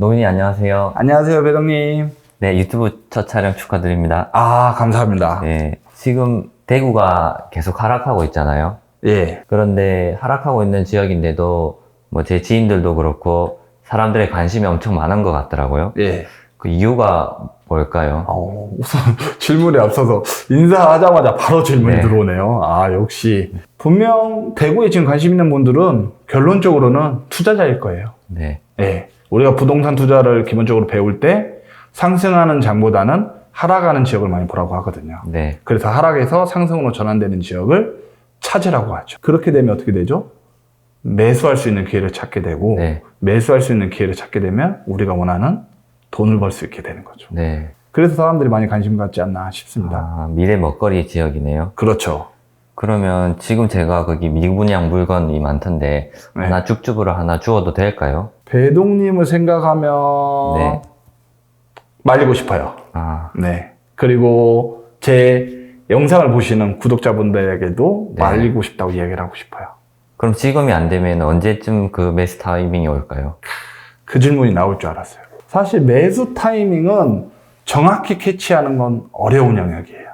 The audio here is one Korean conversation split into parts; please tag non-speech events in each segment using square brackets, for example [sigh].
노인이 안녕하세요. 안녕하세요, 배동님. 네, 유튜브 첫 촬영 축하드립니다. 아, 감사합니다. 네, 지금 대구가 계속 하락하고 있잖아요. 예. 그런데 하락하고 있는 지역인데도 뭐 제 지인들도 그렇고 사람들의 관심이 엄청 많은 것 같더라고요. 예. 그 이유가 뭘까요? 어, 우선 [laughs] 질문에 앞서서 인사하자마자 바로 질문이 네. 들어오네요. 아, 역시. 분명 대구에 지금 관심 있는 분들은 결론적으로는 투자자일 거예요. 네, 예. 우리가 부동산 투자를 기본적으로 배울 때 상승하는 장보다는 하락하는 지역을 많이 보라고 하거든요. 네, 그래서 하락에서 상승으로 전환되는 지역을 찾으라고 하죠. 그렇게 되면 어떻게 되죠? 매수할 수 있는 기회를 찾게 되고 네, 매수할 수 있는 기회를 찾게 되면 우리가 원하는 돈을 벌 수 있게 되는 거죠. 네. 그래서 사람들이 많이 관심 갖지 않나 싶습니다. 아, 미래 먹거리 지역이네요. 그렇죠. 그러면 지금 제가 거기 미분양 물건이 많던데 네. 하나 쭉쭉으로 하나 주어도 될까요? 배동님을 생각하면 네. 말리고 싶어요. 아, 네. 그리고 제 영상을 보시는 구독자분들에게도 네. 말리고 싶다고 이야기를 하고 싶어요. 그럼 지금이 안 되면 언제쯤 그 매수 타이밍이 올까요? 그 질문이 나올 줄 알았어요. 사실 매수 타이밍은 정확히 캐치하는 건 어려운 영역이에요.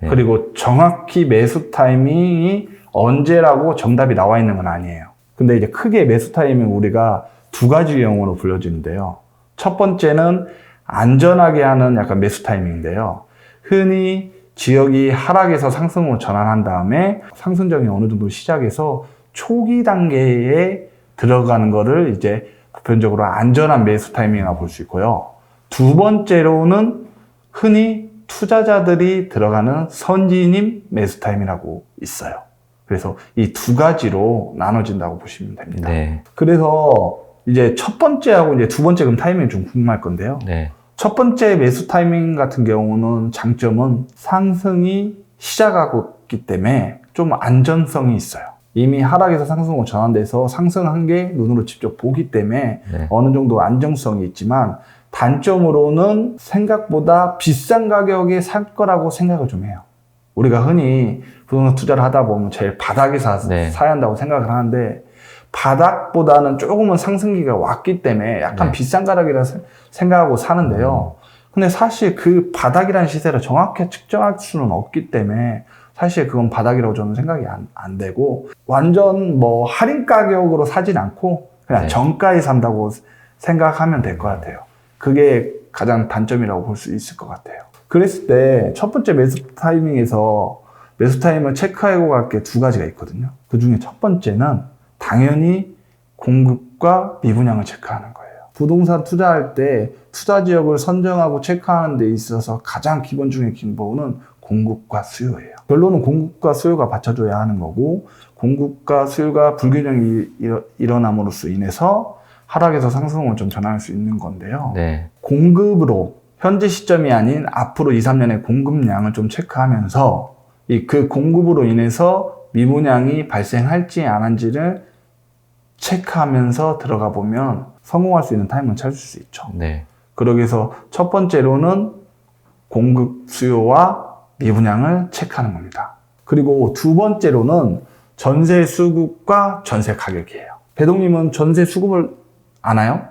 네. 그리고 정확히 매수 타이밍이 언제라고 정답이 나와 있는 건 아니에요. 근데 이제 크게 매수 타이밍 우리가 두 가지 용어로 불려지는데요. 첫 번째는 안전하게 하는 약간 매수 타이밍인데요. 흔히 지역이 하락에서 상승으로 전환한 다음에 상승적인 어느 정도 시작해서 초기 단계에 들어가는 거를 이제 보편적으로 안전한 매수 타이밍이라고 볼수 있고요. 두 번째로는 흔히 투자자들이 들어가는 선진임 매수 타임이라고 있어요. 그래서 이 두 가지로 나눠진다고 보시면 됩니다. 네, 그래서 이제 첫 번째하고 이제 두 번째 그럼 타이밍이 좀 궁금할 건데요. 네, 첫 번째 매수 타이밍 같은 경우는 장점은 상승이 시작하고 있기 때문에 좀 안전성이 있어요. 이미 하락에서 상승으로 전환돼서 상승한 게 눈으로 직접 보기 때문에 네. 어느 정도 안정성이 있지만 단점으로는 생각보다 비싼 가격에 살 거라고 생각을 좀 해요. 우리가 흔히 부동산 투자를 하다 보면 제일 바닥에 사, 네. 사야 한다고 생각을 하는데 바닥보다는 조금은 상승기가 왔기 때문에 약간 네. 비싼 가격이라 세- 생각하고 사는데요. 근데 사실 그 바닥이라는 시세를 정확히 측정할 수는 없기 때문에 사실 그건 바닥이라고 저는 생각이 안, 안 되고 완전 뭐 할인 가격으로 사진 않고 그냥 네. 정가에 산다고 생각하면 될 것 같아요. 그게 가장 단점이라고 볼 수 있을 것 같아요. 그랬을 때 첫 번째 매수 타이밍에서 매수 타임을 체크하고 갈 게 두 가지가 있거든요. 그 중에 첫 번째는 당연히 공급과 미분양을 체크하는 거예요. 부동산 투자할 때 투자 지역을 선정하고 체크하는 데 있어서 가장 기본 중의 기본은 공급과 수요예요. 결론은 공급과 수요가 받쳐줘야 하는 거고 공급과 수요가 불균형이 일어- 일어남으로써 인해서 하락에서 상승으로 좀 전환할 수 있는 건데요. 네, 공급으로 현재 시점이 아닌 앞으로 2, 3년의 공급량을 좀 체크하면서 이 그 공급으로 인해서 미분양이 발생할지 안 한지를 체크하면서 들어가 보면 성공할 수 있는 타임을 찾을 수 있죠. 네, 그러기 위해서 첫 번째로는 공급 수요와 미분양을 체크하는 겁니다. 그리고 두 번째로는 전세 수급과 전세 가격이에요. 배동님은 전세 수급을 아나요?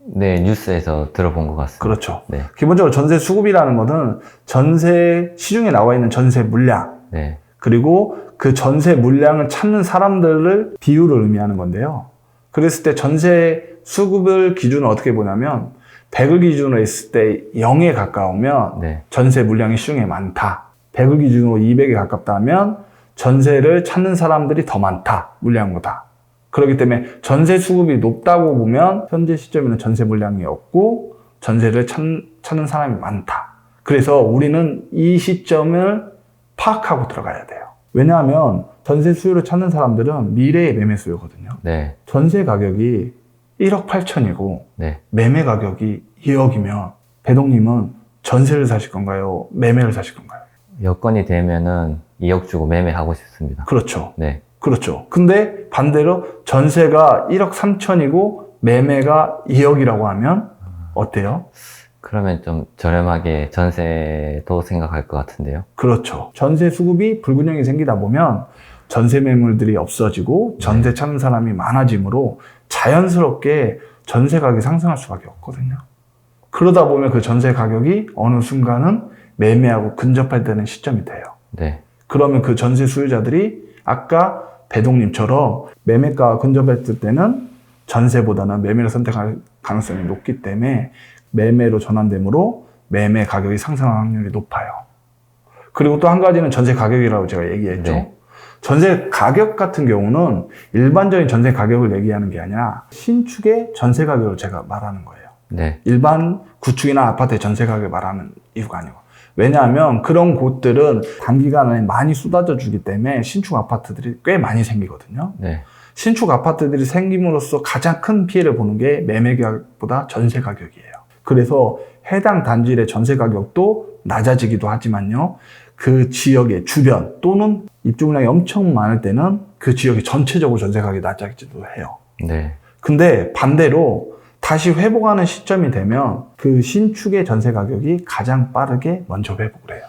네, 뉴스에서 들어본 것 같습니다. 그렇죠. 네, 기본적으로 전세 수급이라는 것은 전세 시중에 나와 있는 전세 물량 네, 그리고 그 전세 물량을 찾는 사람들을 비율을 의미하는 건데요. 그랬을 때 전세 수급을 기준으로 어떻게 보냐면 100을 기준으로 했을 때 0에 가까우면 네, 전세 물량이 시중에 많다. 100을 기준으로 200에 가깝다면 전세를 찾는 사람들이 더 많다. 물량보다. 그렇기 때문에 전세 수급이 높다고 보면 현재 시점에는 전세 물량이 없고 전세를 찾, 찾는 사람이 많다. 그래서 우리는 이 시점을 파악하고 들어가야 돼요. 왜냐하면 전세 수요를 찾는 사람들은 미래의 매매 수요거든요. 네, 전세 가격이 1억 8천이고 네. 매매 가격이 2억이면 배동님은 전세를 사실 건가요? 매매를 사실 건가요? 여건이 되면은 2억 주고 매매하고 싶습니다. 그렇죠. 네, 그렇죠. 근데 반대로 전세가 1억 3천이고 매매가 2억이라고 하면 어때요? 그러면 좀 저렴하게 전세도 생각할 것 같은데요. 그렇죠. 전세 수급이 불균형이 생기다 보면 전세 매물들이 없어지고 전세 찾는 사람이 많아지므로 자연스럽게 전세 가격이 상승할 수밖에 없거든요. 그러다 보면 그 전세 가격이 어느 순간은 매매하고 근접할 때는 시점이 돼요. 네. 그러면 그 전세 수요자들이 아까 배동님처럼 매매가가 근접했을 때는 전세보다는 매매를 선택할 가능성이 높기 때문에 매매로 전환되므로 매매 가격이 상승할 확률이 높아요. 그리고 또 한 가지는 전세 가격이라고 제가 얘기했죠. 네. 전세 가격 같은 경우는 일반적인 전세 가격을 얘기하는 게 아니라 신축의 전세 가격을 제가 말하는 거예요. 네. 일반 구축이나 아파트의 전세 가격을 말하는 이유가 아니고. 왜냐하면 그런 곳들은 단기간에 많이 쏟아져 주기 때문에 신축 아파트들이 꽤 많이 생기거든요. 네. 신축 아파트들이 생김으로써 가장 큰 피해를 보는 게 매매 가격보다 전세 가격이에요. 그래서 해당 단지의 전세 가격도 낮아지기도 하지만요. 그 지역의 주변 또는 입주 물량이 엄청 많을 때는 그 지역이 전체적으로 전세 가격이 낮아지기도 해요. 네. 근데 반대로 다시 회복하는 시점이 되면 그 신축의 전세 가격이 가장 빠르게 먼저 회복을 해요.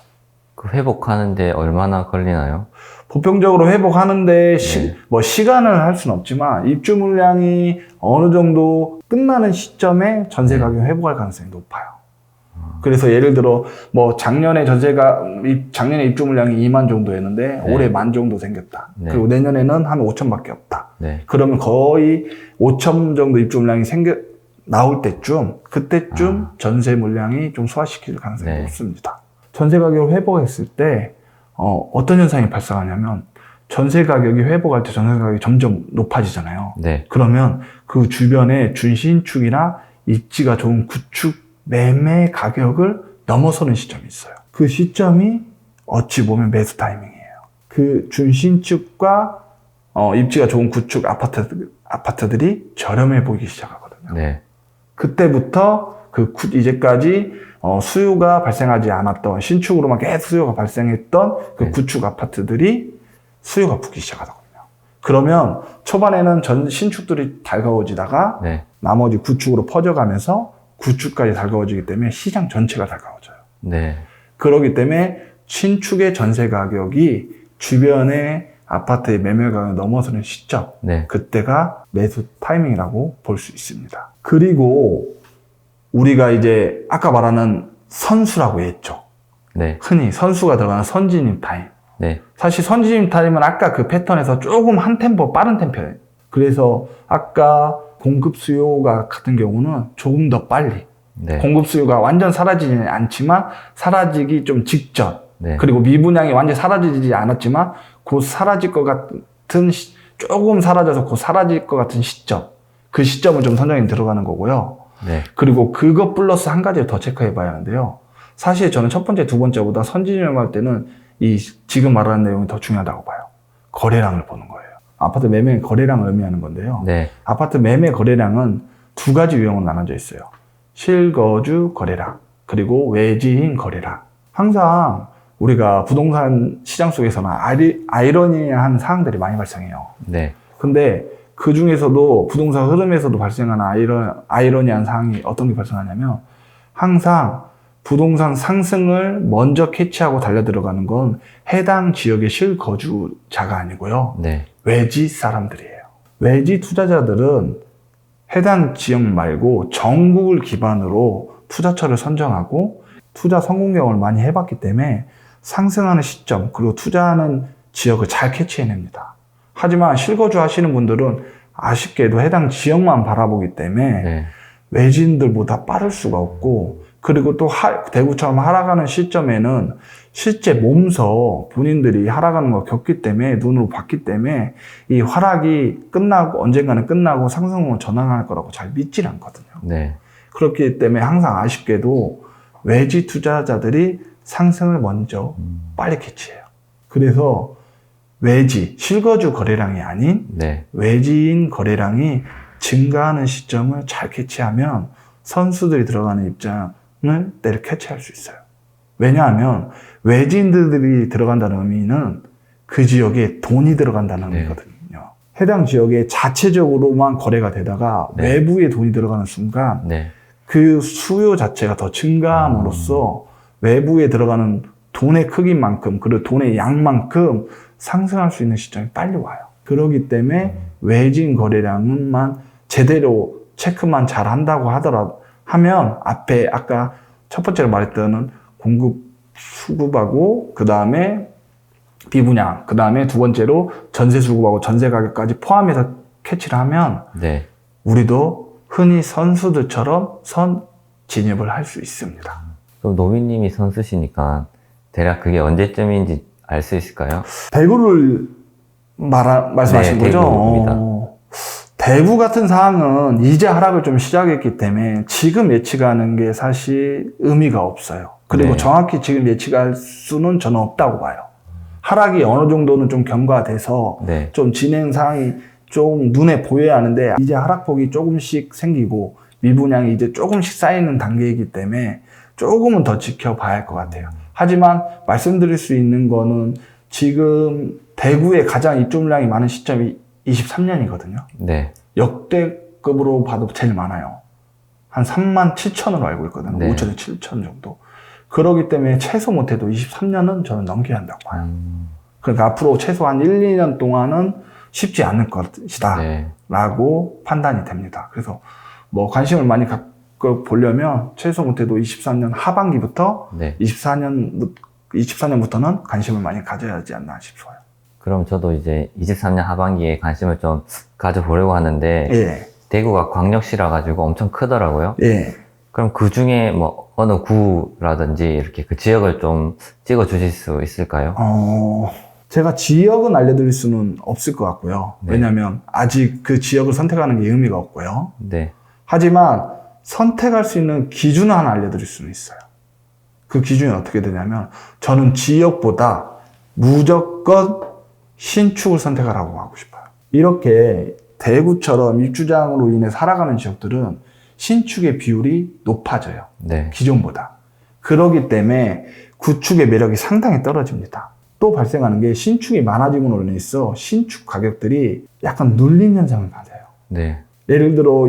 그 회복하는데 얼마나 걸리나요? 보편적으로 회복하는데 시, 네. 뭐 시간을 할 수는 없지만 입주 물량이 어느 정도 끝나는 시점에 전세 네. 가격이 회복할 가능성이 높아요. 그래서 예를 들어 뭐 작년에 전세가 입- 작년에 입주 물량이 2만 정도였는데 네. 올해 만 정도 생겼다. 네. 그리고 내년에는 한 5천밖에 없다. 네. 그러면 거의 5천 정도 입주 물량이 생겨 나올 때쯤 그때쯤 아. 전세 물량이 좀 소화시킬 가능성이 네. 높습니다. 전세 가격을 회복했을 때 어, 어떤 현상이 발생하냐면 전세 가격이 회복할 때 전세 가격이 점점 높아지잖아요. 네. 그러면 그 주변에 준신축이나 입지가 좋은 구축 매매 가격을 넘어서는 시점이 있어요. 그 시점이 어찌 보면 매수 타이밍이에요. 그 준신축과 어, 입지가 좋은 구축 아파트, 아파트들이 저렴해 보이기 시작하거든요. 네. 그때부터 그 구- 이제까지 어, 수요가 발생하지 않았던 신축으로만 계속 수요가 발생했던 그 네. 구축 아파트들이 수요가 붙기 시작하거든요. 그러면 초반에는 전 신축들이 달가워지다가 네. 나머지 구축으로 퍼져가면서 구축까지 달가워지기 때문에 시장 전체가 달가워져요. 네. 그렇기 때문에 신축의 전세 가격이 주변의 아파트의 매매 가격을 넘어서는 시점, 네. 그때가 매수 타이밍이라고 볼 수 있습니다. 그리고 우리가 이제 아까 말하는 선수라고 했죠. 네. 흔히 선수가 들어가는 선진입 타임. 네. 사실 선진입 타임은 아까 그 패턴에서 조금 한 템포 빠른 템포예요. 그래서 아까 공급 수요가 같은 경우는 조금 더 빨리 네. 공급 수요가 완전 사라지지는 않지만 사라지기 좀 직전 네. 그리고 미분양이 완전 사라지지 않았지만 곧 사라질 것 같은 시- 조금 사라져서 곧 사라질 것 같은 시점 그 시점을 좀 선정이 들어가는 거고요 네. 그리고 그것 플러스 한 가지를 더 체크해 봐야 하는데요 사실 저는 첫 번째 두 번째보다 선진을 할 때는 이 지금 말하는 내용이 더 중요하다고 봐요 거래량을 보는 거예요 아파트 매매 거래량을 의미하는 건데요 네. 아파트 매매 거래량은 두 가지 유형으로 나눠져 있어요. 실거주 거래량, 그리고 외지인 거래량. 항상 우리가 부동산 시장 속에서는 아리, 아이러니한 사항들이 많이 발생해요. 네. 근데 그 중에서도 부동산 흐름에서도 발생하는 아이러, 아이러니한 사항이 어떤 게 발생하냐면 항상 부동산 상승을 먼저 캐치하고 달려 들어가는 건 해당 지역의 실거주자가 아니고요. 네. 외지 사람들이에요. 외지 투자자들은 해당 지역 말고 전국을 기반으로 투자처를 선정하고 투자 성공 경험을 많이 해봤기 때문에 상승하는 시점 그리고 투자하는 지역을 잘 캐치해냅니다. 하지만 실거주 하시는 분들은 아쉽게도 해당 지역만 바라보기 때문에 네. 외지인들보다 빠를 수가 없고 그리고 또 하- 대구처럼 하락하는 시점에는 실제 몸서 본인들이 하락하는 걸 겪기 때문에 눈으로 봤기 때문에 이 하락이 끝나고 언젠가는 끝나고 상승으로 전환할 거라고 잘 믿질 않거든요. 네. 그렇기 때문에 항상 아쉽게도 외지 투자자들이 상승을 먼저 음. 빨리 캐치해요. 그래서 외지 실거주 거래량이 아닌 네. 외지인 거래량이 증가하는 시점을 잘 캐치하면 선수들이 들어가는 입장을 때를 캐치할 수 있어요. 왜냐하면 외지인들이 들어간다는 의미는 그 지역에 돈이 들어간다는 네. 의미거든요. 해당 지역에 자체적으로만 거래가 되다가 네. 외부에 돈이 들어가는 순간 네. 그 수요 자체가 더 증가함으로써 외부에 들어가는 돈의 크기만큼 그리고 돈의 양만큼 상승할 수 있는 시점이 빨리 와요. 그렇기 때문에 외진 거래량만 제대로 체크만 잘 한다고 하더라 하면 앞에 아까 첫 번째로 말했던 공급 수급하고 그 다음에 비분양 그 다음에 두 번째로 전세 수급하고 전세 가격까지 포함해서 캐치를 하면 네. 우리도 흔히 선수들처럼 선 진입을 할 수 있습니다. 그럼 노비님이 선수시니까 대략 그게 언제쯤인지 알 수 있을까요? 대구를 말하, 말씀하신 네, 거죠? 대구입니다. 어, 대구 같은 상황은 이제 하락을 좀 시작했기 때문에 지금 예측하는 게 사실 의미가 없어요. 그리고 네. 정확히 지금 예측할 수는 저는 없다고 봐요. 하락이 어느 정도는 좀 경과돼서 네. 좀 진행 상황이 좀 눈에 보여야 하는데 이제 하락폭이 조금씩 생기고 미분양이 이제 조금씩 쌓이는 단계이기 때문에 조금은 더 지켜봐야 할 것 같아요. 하지만 말씀드릴 수 있는 거는 지금 대구에 가장 입주 물량이 많은 시점이 23년이거든요. 네. 역대급으로 봐도 제일 많아요. 한 3만 7천으로 알고 있거든요. 네. 5천에 7천 정도. 그러기 때문에 최소 못해도 23년은 저는 넘겨야 한다고 봐요. 음, 그러니까 앞으로 최소 한 1, 2년 동안은 쉽지 않을 것이다. 네. 라고 판단이 됩니다. 그래서 뭐 관심을 많이 갖고 보려면 최소 못해도 23년 하반기부터 네. 24년, 24년부터는 관심을 많이 가져야 하지 않나 싶어요. 그럼 저도 이제 23년 하반기에 관심을 좀 가져보려고 하는데 예, 대구가 광역시라 가지고 엄청 크더라고요. 예. 그럼 그 중에 뭐 어느 구라든지 이렇게 그 지역을 좀 찍어 주실 수 있을까요? 어, 제가 지역은 알려드릴 수는 없을 것 같고요. 네. 왜냐하면 아직 그 지역을 선택하는 게 의미가 없고요. 네. 하지만 선택할 수 있는 기준을 하나 알려드릴 수는 있어요. 그 기준이 어떻게 되냐면 저는 지역보다 무조건 신축을 선택하라고 하고 싶어요. 이렇게 대구처럼 입주장으로 인해 살아가는 지역들은 신축의 비율이 높아져요. 네. 기존보다. 그러기 때문에 구축의 매력이 상당히 떨어집니다. 또 발생하는 게 신축이 많아짐으로 인해서 신축 가격들이 약간 눌림 현상을 가져요. 네. 예를 들어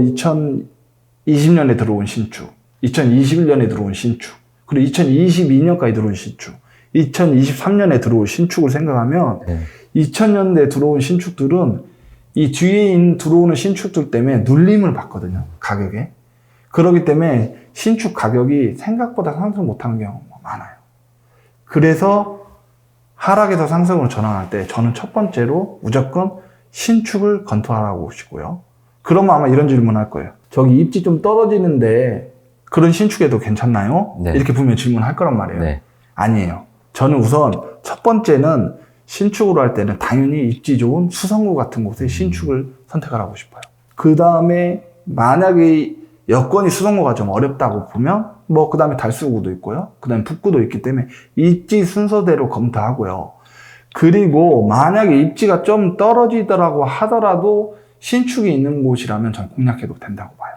2020년에 들어온 신축, 2021년에 들어온 신축, 그리고 2022년까지 들어온 신축, 2023년에 들어온 신축을 생각하면 네. 2000년대 들어온 신축들은 이 뒤에 있는 들어오는 신축들 때문에 눌림을 받거든요. 가격에. 그렇기 때문에 신축 가격이 생각보다 상승 못하는 경우가 많아요. 그래서 하락에서 상승으로 전환할 때 저는 첫 번째로 무조건 신축을 검토하라고 하시고요. 그러면 아마 이런 질문 할 거예요. 저기 입지 좀 떨어지는데 그런 신축에도 괜찮나요? 네. 이렇게 분명히 질문할 거란 말이에요. 네. 아니에요. 저는 우선 첫 번째는 신축으로 할 때는 당연히 입지 좋은 수성구 같은 곳에 신축을 선택하라고 싶어요. 그 다음에 만약에 여건이 수성구가 좀 어렵다고 보면 뭐 그 다음에 달수구도 있고요. 그 다음에 북구도 있기 때문에 입지 순서대로 검토하고요. 그리고 만약에 입지가 좀 떨어지더라고 하더라도 신축이 있는 곳이라면 전 공략해도 된다고 봐요.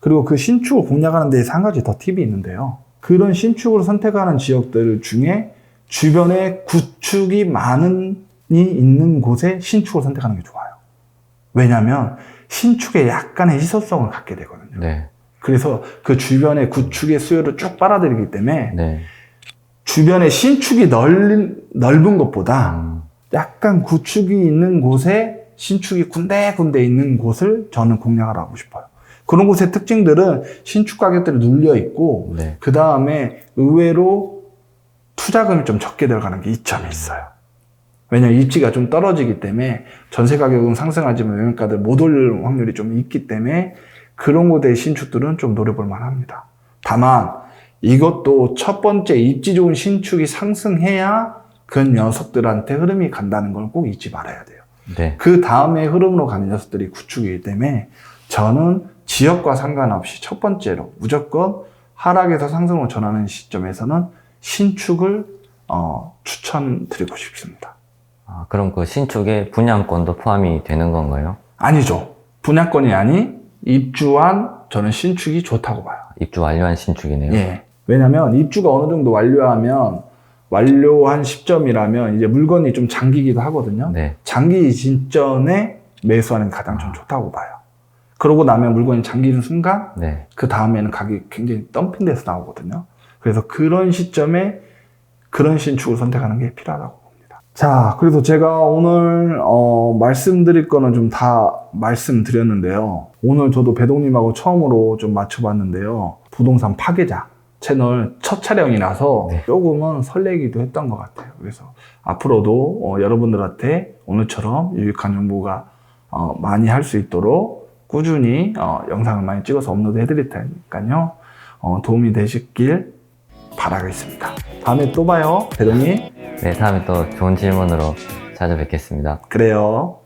그리고 그 신축을 공략하는 데서 한 가지 더 팁이 있는데요. 그런 신축을 선택하는 지역들 중에 주변에 구축이 많은 이 있는 곳에 신축을 선택하는 게 좋아요. 왜냐하면 신축에 약간의 희소성을 갖게 되거든요. 네. 그래서 그 주변에 구축의 수요를 쭉 빨아들이기 때문에 네. 주변에 신축이 넓은, 넓은 것보다 음, 약간 구축이 있는 곳에 신축이 군데군데 있는 곳을 저는 공략하라고 싶어요. 그런 곳의 특징들은 신축 가격들이 눌려 있고 네. 그 다음에 의외로 투자금이 좀 적게 들어가는 게 이점이 있어요. 왜냐면 입지가 좀 떨어지기 때문에 전세 가격은 상승하지만 매매가들 못 올릴 확률이 좀 있기 때문에 그런 곳의 신축들은 좀 노려볼 만합니다. 다만 이것도 첫 번째 입지 좋은 신축이 상승해야 그 녀석들한테 흐름이 간다는 걸 꼭 잊지 말아야 돼요. 네. 그 다음에 흐름으로 가는 녀석들이 구축이기 때문에 저는 지역과 상관없이 첫 번째로 무조건 하락에서 상승으로 전하는 시점에서는 신축을 어, 추천드리고 싶습니다. 아, 그럼 그 신축에 분양권도 포함이 되는 건가요? 아니죠. 분양권이 아닌 입주한 저는 신축이 좋다고 봐요. 입주 완료한 신축이네요. 예. 왜냐면 입주가 어느 정도 완료하면 완료한 시점이라면 이제 물건이 좀 잠기기도 하거든요. 네. 장기 진전에 매수하는 게 가장 좀 좋다고 봐요. 그러고 나면 물건이 잠기는 순간 네. 그 다음에는 가격이 굉장히 덤핑돼서 나오거든요. 그래서 그런 시점에 그런 신축을 선택하는 게 필요하다고 봅니다. 자, 그래서 제가 오늘 어, 말씀드릴 거는 좀 다 말씀드렸는데요. 오늘 저도 배동님하고 처음으로 좀 맞춰봤는데요. 부동산 파괴자 채널 첫 촬영이라서 네. 조금은 설레기도 했던 것 같아요. 그래서 앞으로도 어, 여러분들한테 오늘처럼 유익한 정보가 어, 많이 할 수 있도록 꾸준히 어, 영상을 많이 찍어서 업로드 해드릴 테니까요. 어, 도움이 되셨길 바라겠습니다. 다음에 또 봐요, 배동님. 네, 다음에 또 좋은 질문으로 찾아뵙겠습니다. 그래요.